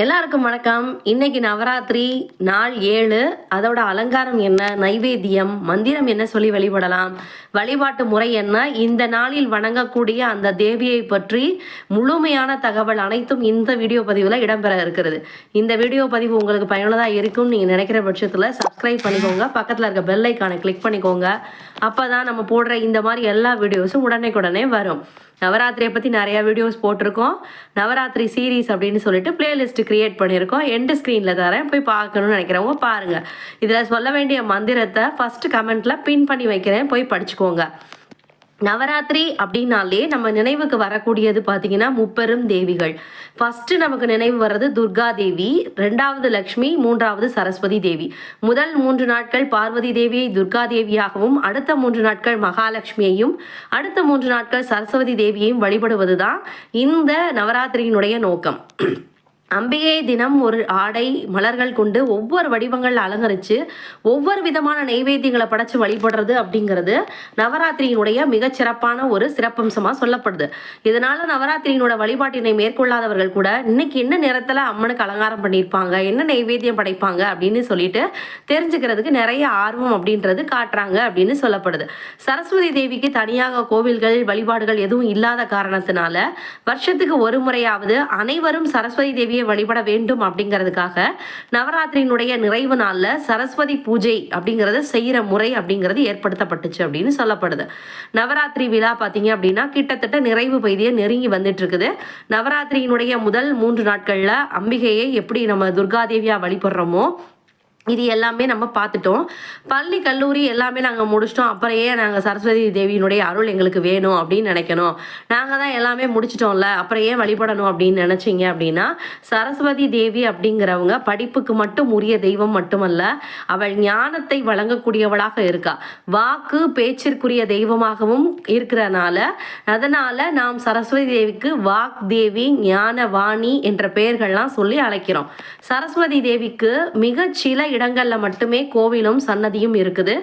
எல்லாருக்கும் வணக்கம். இன்னைக்கு நவராத்திரி நாள் ஏழு. அதோட அலங்காரம் என்ன? நைவேத்தியம் மந்திரம் என்ன சொல்லி வழிபடலாம்? வழிபாட்டு முறை என்ன? இந்த நாளில் வணங்கக்கூடிய அந்த தேவியை பற்றி முழுமையான தகவல் அனைத்தும் இந்த வீடியோ பதிவில் இடம்பெற இருக்கிறது. இந்த வீடியோ பதிவு உங்களுக்கு பயனுள்ளதாக இருக்கும்னு நீங்கள் நினைக்கிற பட்சத்தில் சப்ஸ்கிரைப் பண்ணிக்கோங்க. பக்கத்தில் இருக்க பெல் ஐக்கானை கிளிக் பண்ணிக்கோங்க. அப்போ தான் நம்ம போடுற இந்த மாதிரி எல்லா வீடியோஸும் உடனே வரும். நவராத்திரியை பற்றி நிறைய வீடியோஸ் போட்டிருக்கோம். நவராத்திரி சீரீஸ் அப்படின்னு சொல்லிட்டு பிளேலிஸ்ட் கிரியேட் பண்ணியிருக்கோம். எண்டு ஸ்க்ரீனில் தரேன். போய் பார்க்கணும்னு நினைக்கிறவங்க பாருங்கள் இதில் சொல்ல வேண்டிய மந்திரத்தை ஃபஸ்ட்டு கமெண்ட்டில் பின் பண்ணி வைக்கிறேன். போய் படிச்சுக்கோங்க. நவராத்திரி அப்படின்னாலே நம்ம நினைவுக்கு வரக்கூடியது பார்த்தீங்கன்னா முப்பெரும் தேவிகள். ஃபர்ஸ்ட் நமக்கு நினைவு வர்றது துர்கா தேவி ரெண்டாவது லக்ஷ்மி மூன்றாவது சரஸ்வதி தேவி. முதல் மூன்று நாட்கள் பார்வதி தேவியை துர்கா தேவியாகவும் அடுத்த மூன்று நாட்கள் மகாலட்சுமியையும் அடுத்த மூன்று நாட்கள் சரஸ்வதி தேவியையும் வழிபடுவதுதான் இந்த நவராத்திரியினுடைய நோக்கம். அம்பிகை தினம் ஒரு ஆடை மலர்கள் கொண்டு ஒவ்வொரு வடிவங்கள் அலங்கரித்து ஒவ்வொரு விதமான நெய்வேத்தியங்களை படைச்சு வழிபடுறது அப்படிங்கிறது நவராத்திரியினுடைய மிகச்சிறப்பான ஒரு சிறப்பம்சமாக சொல்லப்படுது. இதனால நவராத்திரியினோட வழிபாட்டினை மேற்கொள்ளாதவர்கள் கூட இன்னைக்கு என்ன நேரத்தில் அம்மனுக்கு அலங்காரம் பண்ணியிருப்பாங்க என்ன நெய்வேத்தியம் படைப்பாங்க அப்படின்னு சொல்லிட்டு தெரிஞ்சுக்கிறதுக்கு நிறைய ஆர்வம் அப்படின்றது காட்டுறாங்க அப்படின்னு சொல்லப்படுது. சரஸ்வதி தேவிக்கு தனியாக கோவில்கள் வழிபாடுகள் எதுவும் இல்லாத காரணத்தினால வருஷத்துக்கு ஒரு முறையாவது அனைவரும் சரஸ்வதி தேவியை வழிபட வேண்டும் அப்படிங்கிறதுக்காக நவராத்திரியினுடைய நிறைவு நாளில் சரஸ்வதி பூஜை அப்படிங்கிறத செய்கிற முறை அப்படிங்கிறது ஏற்படுத்தப்பட்டுச்சு அப்படின்னு சொல்லப்படுது. நவராத்திரி விழா பார்த்தீங்க அப்படின்னா கிட்டத்தட்ட நிறைவு பகுதியை நெருங்கி வந்துட்டு இருக்குது நவராத்திரியினுடைய முதல் மூன்று நாட்களில் அம்பிகையை எப்படி நம்ம துர்காதேவியாக வழிபடுறோமோ இது எல்லாமே நம்ம பார்த்துட்டோம். பள்ளி கல்லூரி எல்லாமே நாங்கள் முடிச்சிட்டோம். அப்புறம் ஏன் நாங்கள் சரஸ்வதி தேவியினுடைய அருள் எங்களுக்கு வேணும் அப்படின்னு நினைக்கணும். நாங்கள் தான் எல்லாமே முடிச்சிட்டோம்ல. அப்புறம் ஏன் வழிபடணும் அப்படின்னு நினச்சிங்க அப்படின்னா சரஸ்வதி தேவி அப்படிங்கிறவங்க படிப்புக்கு மட்டும் உரிய தெய்வம் மட்டுமல்ல அவள் ஞானத்தை வழங்கக்கூடியவளாக இருக்கா. வாக்கு பேச்சிற்குரிய தெய்வமாகவும் இருக்கிறனால அதனால் நாம் சரஸ்வதி தேவிக்கு வாக் தேவி ஞான வாணி என்ற பெயர்கள்லாம் சொல்லி அழைக்கிறோம். சரஸ்வதி தேவிக்கு மிக சில இடங்களில் மட்டுமே கோவிலும் சன்னதியும் இருக்குது.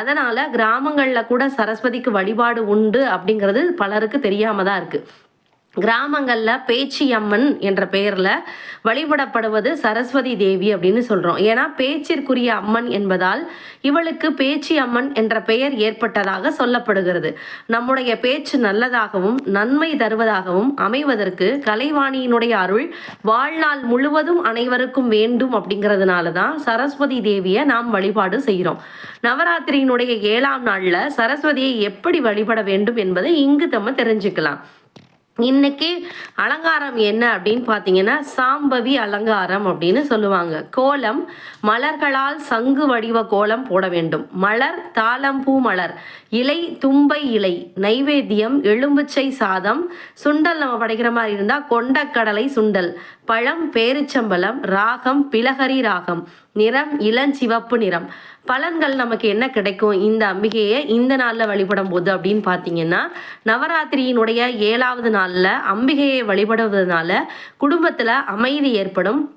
அதனால் கிராமங்களில் கூட சரஸ்வதிக்கு வழிபாடு உண்டு அப்படிங்கிறது பலருக்கு தெரியாமல் தான் இருக்குது கிராமங்களில் பேச்சி அம்மன் என்ற பெயரில் வழிபடப்படுவது சரஸ்வதி தேவி அப்படின்னு சொல்கிறோம் ஏன்னா பேச்சிற்குரிய அம்மன் என்பதால் இவளுக்கு பேச்சி அம்மன் என்ற பெயர் ஏற்பட்டதாக சொல்லப்படுகிறது. நம்முடைய பேச்சு நல்லதாகவும் நன்மை தருவதாகவும் அமைவதற்கு கலைவாணியினுடைய அருள் வாழ்நாள் முழுவதும் அனைவருக்கும் வேண்டும் அப்படிங்கிறதுனால தான் சரஸ்வதி தேவியை நாம் வழிபாடு செய்கிறோம். நவராத்திரியினுடைய ஏழாம் நாளில் சரஸ்வதியை எப்படி வழிபட வேண்டும் என்பதை இங்கு நம்ம தெரிஞ்சுக்கலாம். இன்னைக்கு அலங்காரம் என்ன அப்படின்னு பார்த்தீங்கன்னா சாம்பவி அலங்காரம் அப்படின்னு சொல்லுவாங்க. கோலம் மலர்களால் சங்கு வடிவ கோலம் போட வேண்டும். மலர் தாளம்பூ மலர். இலை தும்பை இலை. நைவேத்தியம் எலும்புச்சை சாதம். சுண்டல் நம்ம படைக்கிற மாதிரி இருந்தால் கொண்டக்கடலை சுண்டல். பழம் பேரிச்சம்பழம் ராகம் பிலகரி ராகம். நிறம் இளஞ்சிவப்பு நிறம். பலன்கள் நமக்கு என்ன கிடைக்கும்? இந்த அம்பிகையை இந்த நாளில் வழிபடும் போது அப்படின்னு பார்த்தீங்கன்னா நவராத்திரியினுடைய ஏழாவது நாளில் அம்பிகையை வழிபடுவதனால குடும்பத்தில் அமைதி ஏற்படும்.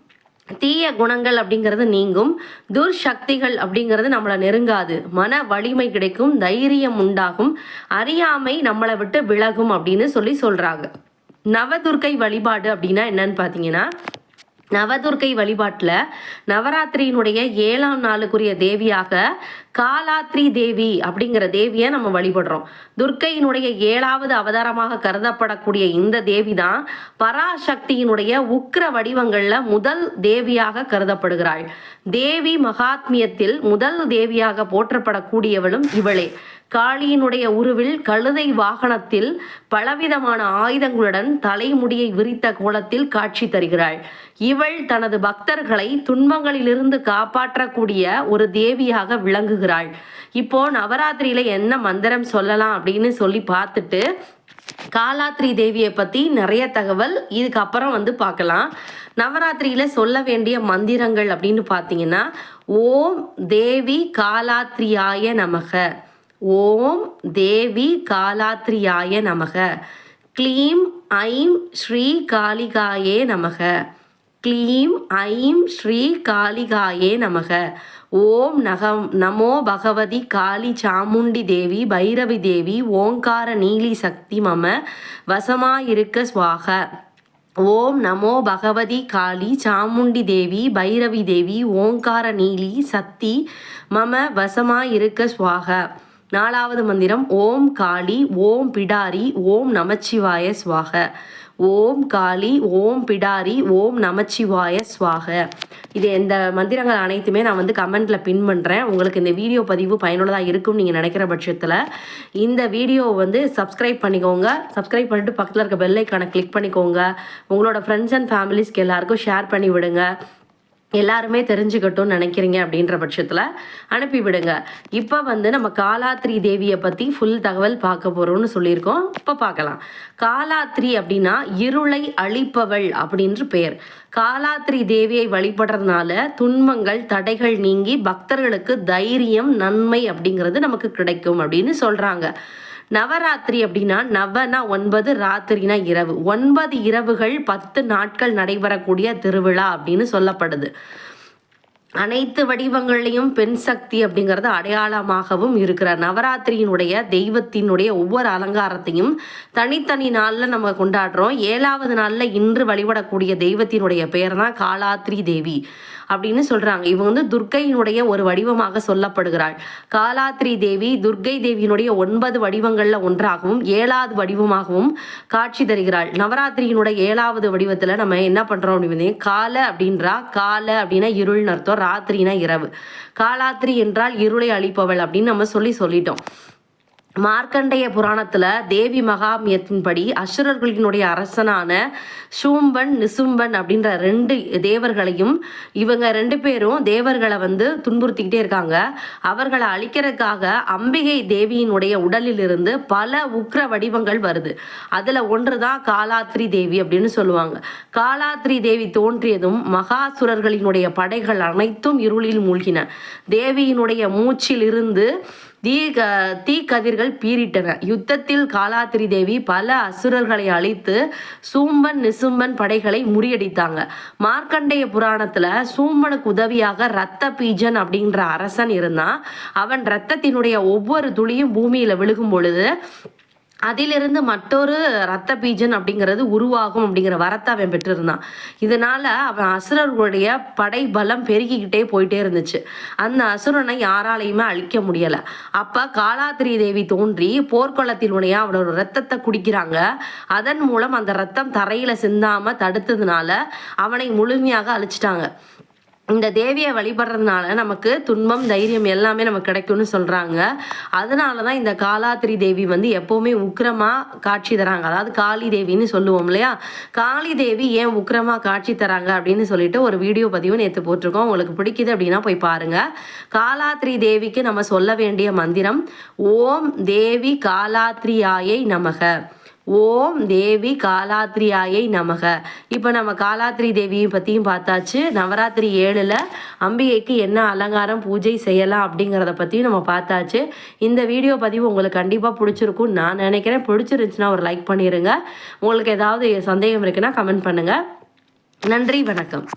தீய குணங்கள் அப்படிங்கிறது நீங்கும். துர்சக்திகள் அப்படிங்கிறது நம்மளை நெருங்காது. மன வலிமை கிடைக்கும் தைரியம் உண்டாகும். அறியாமை நம்மளை விட்டு விலகும் அப்படின்னு சொல்லி சொல்றாங்க. நவதுர்க்கை வழிபாடு அப்படின்னா என்னன்னு பார்த்தீங்கன்னா நவதுர்க்கை வழிபாட்டில் நவராத்திரியினுடைய ஏழாம் நாளுக்குரிய தேவியாக காலாத்ரி தேவி அப்படிங்கிற தேவியை நம்ம வழிபடுறோம். துர்க்கையினுடைய ஏழாவது அவதாரமாக கருதப்படக்கூடிய இந்த தேவி தான் பராசக்தியினுடைய உக்கிர வடிவங்களில் முதல் தேவியாக கருதப்படுகிறாள். தேவி மகாத்மியத்தில் முதல் தேவியாக போற்றப்படக்கூடியவளும் இவளே. காளியினுடைய உருவில் கழுதை வாகனத்தில் பலவிதமான ஆயுதங்களுடன் தலைமுடியை விரித்த கோலத்தில் காட்சி தருகிறாள். இவள் தனது பக்தர்களை துன்பங்களிலிருந்து காப்பாற்றக்கூடிய ஒரு தேவியாக விளங்குகிறாள். இப்போ நவராத்திரியில என்ன மந்திரம் சொல்லலாம்? அப்படின்னு சொல்லி பார்த்துட்டு காலாத்ரி தேவியை பற்றி நிறைய தகவல் இதுக்கப்புறம் வந்து பார்க்கலாம். நவராத்திரியில் சொல்ல வேண்டிய மந்திரங்கள் அப்படின்னு பார்த்தீங்கன்னா ஓம் தேவி காலாத்ரியாய நமக. ஓம் தேவி காலாத்ரியாய நமக. க்ளீம் ஐம் ஸ்ரீ காளிகாயே நமக. க்ளீம் ஐம் ஸ்ரீ காளிகாயே நமக. ஓம் நகம் நமோ பகவதி காளி சாமுண்டி தேவி பைரவி தேவி ஓங்கார நீலி சக்தி மம வசமாயிருக்க சுவாக. ஓம் நமோ பகவதி காளி சாமுண்டி தேவி பைரவி தேவி ஓங்கார நீலி சக்தி மம வசமாயிருக்க சுவாக. நாலாவது மந்திரம் ஓம் காளி ஓம் பிடாரி ஓம் நமச்சிவாய சுவாக. ஓம் காளி ஓம் பிடாரி ஓம் நமச்சிவாய சுவாக. இது இந்த மந்திரங்கள் அனைத்துமே நான் வந்து கமெண்ட்டில் பின் பண்ணுறேன் உங்களுக்கு இந்த வீடியோ பதிவு பயனுள்ளதாக இருக்கும்னு நீங்கள் நினைக்கிற பட்சத்தில் இந்த வீடியோ வந்து சப்ஸ்கிரைப் பண்ணிக்கோங்க. சப்ஸ்கிரைப் பண்ணிட்டு பக்கத்தில் இருக்க பெல்லைக்கான கிளிக் பண்ணிக்கோங்க. உங்களோட ஃப்ரெண்ட்ஸ் அண்ட் ஃபேமிலிஸ்க்கு எல்லாருக்கும் ஷேர் பண்ணி விடுங்க. எல்லாருமே தெரிஞ்சுக்கட்டும்னு நினைக்கிறீங்க அப்படின்ற பட்சத்தில் அனுப்பிவிடுங்க இப்போ வந்து நம்ம காலாத்ரி தேவியை பற்றி ஃபுல் தகவல் பார்க்க போகிறோம்னு சொல்லியிருக்கோம். இப்போ பார்க்கலாம். காலாத்ரி அப்படின்னா இருளை அழிப்பவள் அப்படின்ற பெயர். காலாத்ரி தேவியை வழிபடுறதுனால துன்பங்கள் தடைகள் நீங்கி பக்தர்களுக்கு தைரியம் நன்மை அப்படிங்கிறது நமக்கு கிடைக்கும் அப்படின்னு சொல்கிறாங்க நவராத்திரி அப்படின்னா நவனா ஒன்பது ராத்திரினா இரவு. ஒன்பது இரவுகள் பத்து நாட்கள் நடைபெறக்கூடிய திருவிழா அப்படின்னு சொல்லப்படுது. அனைத்து வடிவங்கள்லையும் பெண் சக்தி அப்படிங்கிறது அடையாளமாகவும் இருக்கிற நவராத்திரியினுடைய தெய்வத்தினுடைய ஒவ்வொரு அலங்காரத்தையும் தனித்தனி நாளில் நம்ம கொண்டாடுறோம். ஏழாவது நாளில் இன்று வழிபடக்கூடிய தெய்வத்தினுடைய பெயர் தான் காலாத்ரி தேவி. அப்படின்னு சொல்றாங்க. இவங்க வந்து துர்க்கையினுடைய ஒரு வடிவமாக சொல்லப்படுகிறாள். காலாத்ரி தேவி துர்க்கை தேவியினுடைய ஒன்பது வடிவங்கள்ல ஒன்றாகவும் ஏழாவது வடிவமாகவும் காட்சி தருகிறாள். நவராத்திரியினுடைய ஏழாவது வடிவத்துல நம்ம என்ன பண்றோம் அப்படின்னு கால அப்படின்றா கால அப்படின்னா இருள்னு அர்த்தம் ராத்திரினா இரவு. காலாத்திரி என்றால் இருளை அழிப்பவள் அப்படின்னு நம்ம சொல்லி சொல்லிட்டோம். மார்க்கண்டைய புராணத்தில் தேவி மகாமியத்தின்படி அசுரர்களினுடைய அரசனான சூம்பன் நிசும்பன் அப்படின்ற ரெண்டு தேவர்களையும் இவங்க ரெண்டு பேரும் தேவர்களை வந்து துன்புறுத்திக்கிட்டே இருக்காங்க. அவர்களை அழிக்கிறதுக்காக அம்பிகை தேவியினுடைய உடலிலிருந்து பல உக்ர வடிவங்கள் வருது. அதில் ஒன்று தான் காலாத்ரி தேவி அப்படின்னு சொல்லுவாங்க. காலாத்ரி தேவி தோன்றியதும் மகாசுரர்களினுடைய படைகள் அனைத்தும் இருளில் மூழ்கின. தேவியினுடைய மூச்சிலிருந்து தீ தீ கதிர்கள் பீரிட்டன யுத்தத்தில் காலாத்திரி தேவி பல அசுரர்களை அழித்து சூம்பன் நிசும்பன் படைகளை முறியடித்தாங்க. மார்க்கண்டேய புராணத்துல சூம்பனுக்கு உதவியாக ரத்த பீஜன் அப்படின்ற அரசன் இருந்தான். அவன் ரத்தத்தினுடைய ஒவ்வொரு துளியும் பூமியில விழுகும் பொழுது அதிலிருந்து மற்றொரு ரத்த பீஜன் அப்படிங்கிறது உருவாகும் அப்படிங்கிற வரத்தை அவன் பெற்றிருந்தான். இதனால அவன் அசுரர்களுடைய படை பலம் பெருகிக்கிட்டே போயிட்டே இருந்துச்சு. அந்த அசுரனை யாராலையுமே அழிக்க முடியல. அப்ப காலாத்திரி தேவி தோன்றி போர்க்களத்தினுடைய அவனோட ரத்தத்தை குடிக்கிறாங்க. அதன் மூலம் அந்த ரத்தம் தரையில சிந்தாம தடுத்ததுனால அவனை முழுமையாக அழிச்சிட்டாங்க. இந்த தேவியை வழிபடுறதுனால நமக்கு துன்பம் தைரியம் எல்லாமே நமக்கு கிடைக்கும்னு சொல்கிறாங்க அதனால தான் இந்த காலாத்திரி தேவி வந்து எப்போவுமே உக்கிரமாக காட்சி தராங்க. அதாவது காளி தேவின்னு சொல்லுவோம் இல்லையா? காளி தேவி ஏன் உக்கிரமாக காட்சி தராங்க அப்படின்னு சொல்லிட்டு ஒரு வீடியோ பதிவு நேற்று போட்டிருக்கோம். உங்களுக்கு பிடிக்குது அப்படின்னா போய் பாருங்கள் காலாத்திரி தேவிக்கு நம்ம சொல்ல வேண்டிய மந்திரம் ஓம் தேவி காலாத்திரியாயை நமக. ஓம் தேவி காலாத்ரியாயை நமக. இப்போ நம்ம காலாத்ரி தேவியை பற்றியும் பார்த்தாச்சு. நவராத்திரி ஏழில் அம்பிகைக்கு என்ன அலங்காரம் பூஜை செய்யலாம் அப்படிங்கிறத பற்றியும் நம்ம பார்த்தாச்சு. இந்த வீடியோ பதிவு உங்களுக்கு கண்டிப்பாக பிடிச்சிருக்கும் நான் நினைக்கிறேன். பிடிச்சிருந்துச்சுன்னா ஒரு லைக் பண்ணிடுங்க உங்களுக்கு ஏதாவது சந்தேகம் இருக்குன்னா கமெண்ட் பண்ணுங்கள் நன்றி வணக்கம்.